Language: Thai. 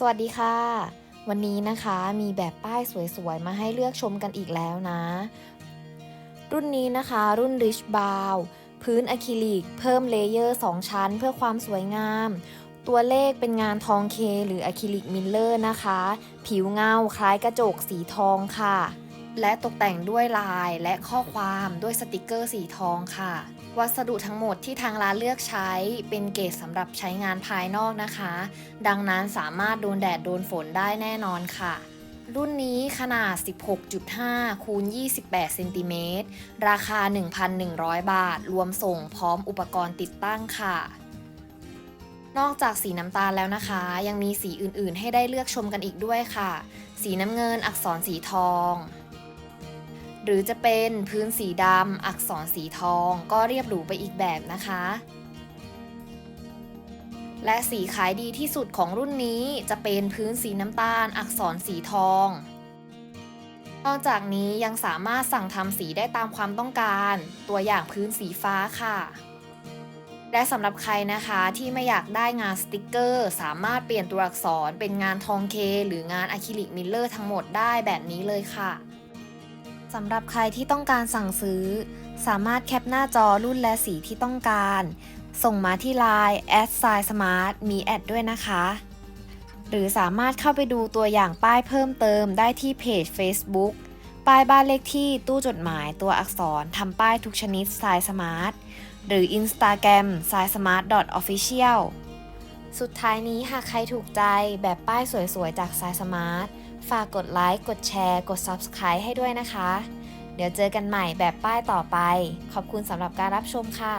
สวัสดีค่ะ วันนี้นะคะมีแบบป้ายสวยๆ มาให้เลือกชมกันอีกแล้วนะ รุ่นนี้นะคะ รุ่น Rich b o w พื้นอะคริลิก เพิ่มเลเยอร์ 2 ชั้นเพื่อความสวยงาม ตัวเลขเป็นงานทองเคหรืออะคริลิกมิลเลอร์นะคะ ผิวเงาคล้ายกระจกสีทองค่ะ และตกแต่งด้วยลายและข้อความด้วยสติกเกอร์สีทองค่ะ วัสดุทั้งหมดที่ทางร้านเลือกใช้เป็นเกรดสำหรับใช้งานภายนอกนะคะ ดังนั้นสามารถโดนแดดโดนฝนได้แน่นอนค่ะ รุ่นนี้ขนาด 16.5 คูณ 28 เซนติเมตร ราคา 1,100 บาท รวมส่งพร้อมอุปกรณ์ติดตั้งค่ะนอกจากสีน้ำตาลแล้วนะคะ ยังมีสีอื่นๆ ให้ได้เลือกชมกันอีกด้วยค่ะ สีน้ำเงินอักษรสีทอง หรือจะเป็นพื้นสีดำอักษรสีทองก็เรียบหรูไปอีกแบบนะคะ และสีขายดีที่สุดของรุ่นนี้จะเป็นพื้นสีน้ำตาล อักษรสีทอง นอกจากนี้ยังสามารถสั่งทำสีได้ตามความต้องการ ตัวอย่างพื้นสีฟ้าค่ะและสำหรับใครนะคะที่ไม่อยากได้งานสติกเกอร์ สามารถเปลี่ยนตัวอักษรเป็นงานทองเค หรืองานอะคริลิกมิลเลอร์ทั้งหมดได้แบบนี้เลยค่ะ สำหรับใครที่ต้องการสั่งซื้อ สามารถแคปหน้าจอรุ่นและสีที่ต้องการ ส่งมาที่ Line แอดไซสมาร์ทมีแอดด้วยนะคะ หรือสามารถเข้าไปดูตัวอย่างป้ายเพิ่มเติมได้ที่เพจ Facebook ป้ายบ้านเลขที่ตู้จดหมายตัวอักษรทำป้ายทุกชนิดสายสมาร์ทหรือ Instagram s i s m a r t official สุดท้ายนี้หากใครถูกใจแบบป้ายสวยๆ จากสายสมาร์ท ฝากกดไลค์ กดแชร์ กด Subscribe ให้ด้วยนะคะ เดี๋ยวเจอกันใหม่แบบป้ายต่อไป ขอบคุณสำหรับการรับชมค่ะ